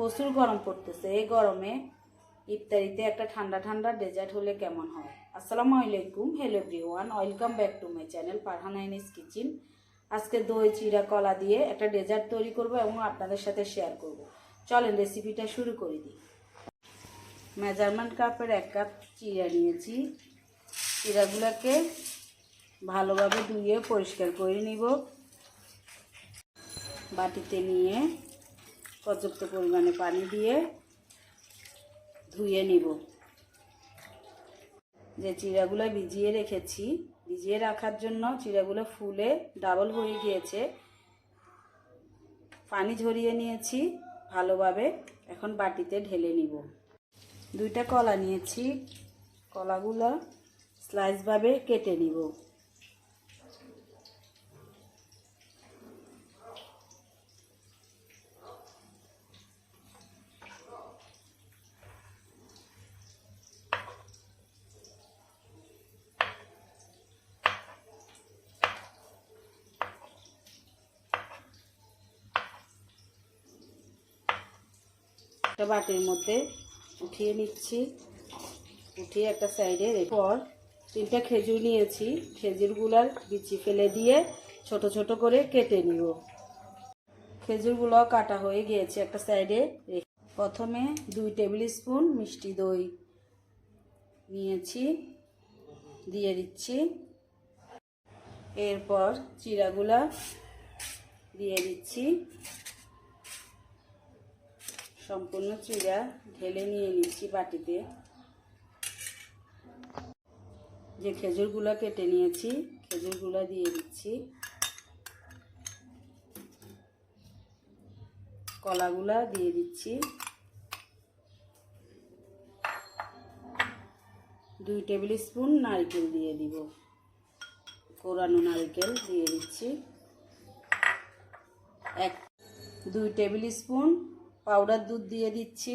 প্রচুর গরম পড়তেছে। এই গরমে ইফতারিতে একটা ঠান্ডা ঠান্ডা ডেজার্ট হলে কেমন হয়? আসসালামু আলাইকুম। Hello everyone welcome back to my channel পারহানাইনিস kitchen আজকে দই চিরা কলা দিয়ে একটা ডেজার্ট তৈরি করব এবং আপনাদের সাথে শেয়ার করব। চলেন রেসিপিটা শুরু করে দিই। মেজারমেন্ট কাপের এক কাপ চিরা নিয়েছি। চিরাগুলোকে ভালোভাবে ধুয়ে পরিষ্কার করে নিব। বাটিতে নিয়ে পর্যাপ্ত পরিমাণে পানি দিয়ে ধুয়ে নিব। যে চিড়াগুলো ভিজিয়ে রেখেছি, ভিজিয়ে রাখার জন্য চিড়াগুলো ফুলে ডাবল হয়ে গিয়েছে। পানি ঝরিয়ে নিয়েছি ভালোভাবে, এখন বাটিতে ঢেলে নিব। দুইটা কলা নিয়েছি, কলাগুলো স্লাইসভাবে কেটে নিব। একটা বাটির মধ্যে উঠিয়ে নিচ্ছি। উঠিয়ে একটা সাইডে রেখে পর তিনটা খেজুর নিয়েছি। খেজুরগুলার বিচি ফেলে দিয়ে ছোট ছোট করে কেটে নিব। খেজুরগুলো কাটা হয়ে গিয়েছে একটা সাইডে প্রথমে দুই টেবিল স্পুন মিষ্টি দই নিয়েছি, দিয়ে দিচ্ছি। এরপর চিরাগুলা দিয়ে দিচ্ছি। সম্পূর্ণ চিড়া ঢেলে নিয়ে নিচ্ছি বাটিতে। যে খেজুরগুলো কেটে নিয়েছি, খেজুরগুলো দিয়ে দিচ্ছি। কলাগুলা দিয়ে দিচ্ছি। দুই টেবিল স্পুন নারকেল দিয়ে দিব। কোরানো নারকেল দিয়ে দিচ্ছি। এক, দুই টেবিল স্পুন পাউডার দুধ দিয়ে দিচ্ছি।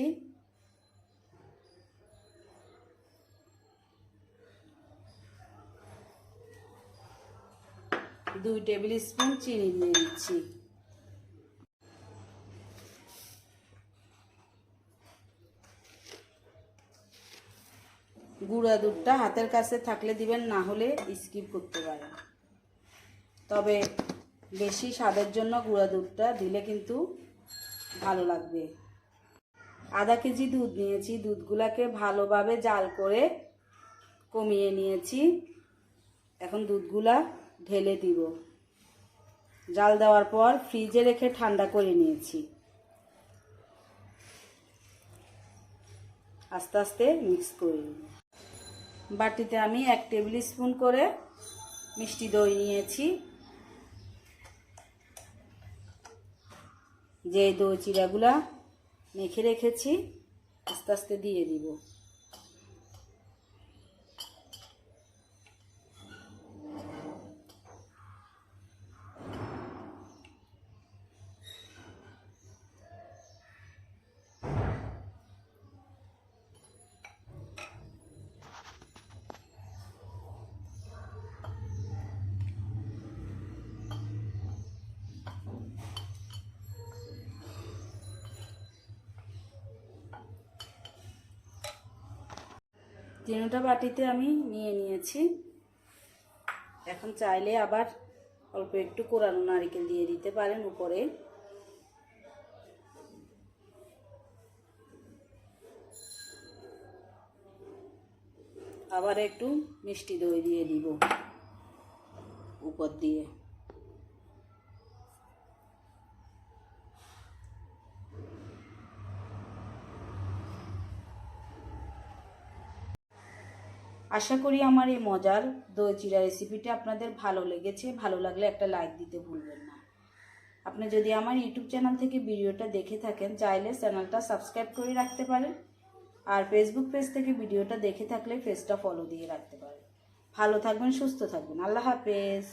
দুই টেবিল স্পুন চিনি দিয়ে দিচ্ছি। গুঁড়া দুধটা হাতের কাছে থাকলে দিবেন, না হলে স্কিপ করতে পারেন। তবে বেশি স্বাদের জন্য গুঁড়া দুধটা দিলে কিন্তু ভালো লাগবে। আধা কেজি দুধ নিয়েছি। দুধগুলাকে ভালোভাবে জাল করে কমিয়ে নিয়েছি। এখন দুধগুলা ঢেলে দিব। জাল দেওয়ার পর ফ্রিজে রেখে ঠান্ডা করে নিয়েছি। আস্তে আস্তে মিক্স করে নিব। বাটিতে আমি এক টেবিল স্পুন করে মিষ্টি দই নিয়েছি। যে দই চিড়াগুলা মেখে রেখেছি আস্তে আস্তে দিয়ে দিব। তিনটা বাটিতে আমি নিয়ে নিয়েছি। এখন চাইলে আবার অল্প একটু কোরানো নারিকেল দিয়ে দিতে পারেন উপরে। আবার একটু মিষ্টি দই দিয়ে দিব উপর দিয়ে। আশা করি আমার এই মজার দই চিরা রেসিপিটা আপনাদের ভালো লেগেছে। ভালো লাগলে একটা লাইক দিতে ভুলবেন না। আপনি যদি আমার ইউটিউব চ্যানেল থেকে ভিডিওটা দেখে থাকেন, চাইলে চ্যানেলটা সাবস্ক্রাইব করে রাখতে পারেন। আর ফেসবুক পেজ থেকে ভিডিওটা দেখে থাকলে পেজটা ফলো দিয়ে রাখতে পারেন। ভালো থাকবেন, সুস্থ থাকবেন। আল্লাহ হাফেজ।